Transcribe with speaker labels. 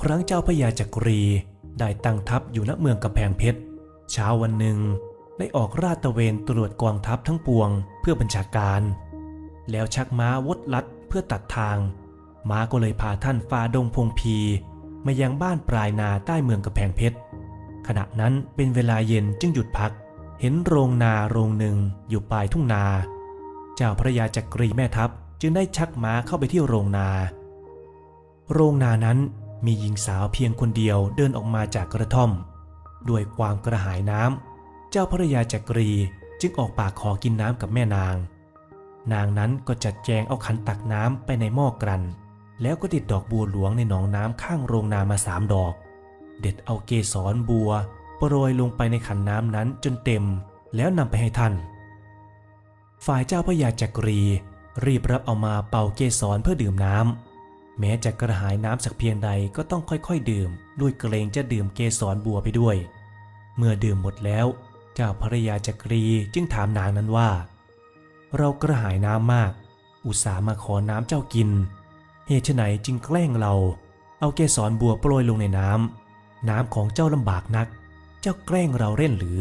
Speaker 1: ครั้งเจ้าพระยาจักรีได้ตั้งทัพอยู่ณเมืองกำแพงเพชร เช้าวันหนึ่งได้ออกราดตะเวนตรวจกองทัพทั้งปวงเพื่อบัญชาการ แล้วชักม้าวดลัดเพื่อตัดทาง ม้าก็เลยพาท่านฝ่าดงพงพีมายังบ้านปลายนาใต้เมืองกำแพงเพชร ขณะนั้นเป็นเวลาเย็นจึงหยุดพัก เห็นโรงนาโรงหนึ่งอยู่ปลายทุ่งนา เจ้าพระยาจักรีแม่ทัพจึงได้ชักม้าเข้าไปที่โรงนา โรงนานั้น มีหญิงสาวเพียงคนเดียวเดินออกมาจากกระท่อม ด้วยความกระหายน้ำเจ้าพระยาจักรีจึงออกปากขอกินน้ำกับแม่นาง นางนั้นก็จัดแจงเอาขันตักน้ำไปในหม้อกรัน แล้วก็ติดดอกบัวหลวงในหนองน้ำข้างโรงนามาสามดอก เด็ดเอาเกสรบัวโปรยลงไปในขันน้ำนั้นจนเต็มแล้วนำไปให้ท่าน ฝ่ายเจ้าพระยาจักรีรีบรับเอามาเป่าเกสรเพื่อดื่มน้ำ แม้จะกระหายน้ำสักเพียงใดก็ต้องค่อยๆ ดื่ม ด้วยเกรงจะดื่มเกสรบัวไปด้วย เมื่อดื่มหมดแล้ว เจ้าพรยาจักรีจึงถามนางนั้นว่า เรากระหายน้ำมาก อุตส่าห์มาขอน้ำเจ้ากิน เหตุไฉนจึงแกล้งเรา เอาเกสรบัวโปรยลงในน้ำน้ำของเจ้าลำบากนัก เจ้าแกล้งเราเล่นหรือ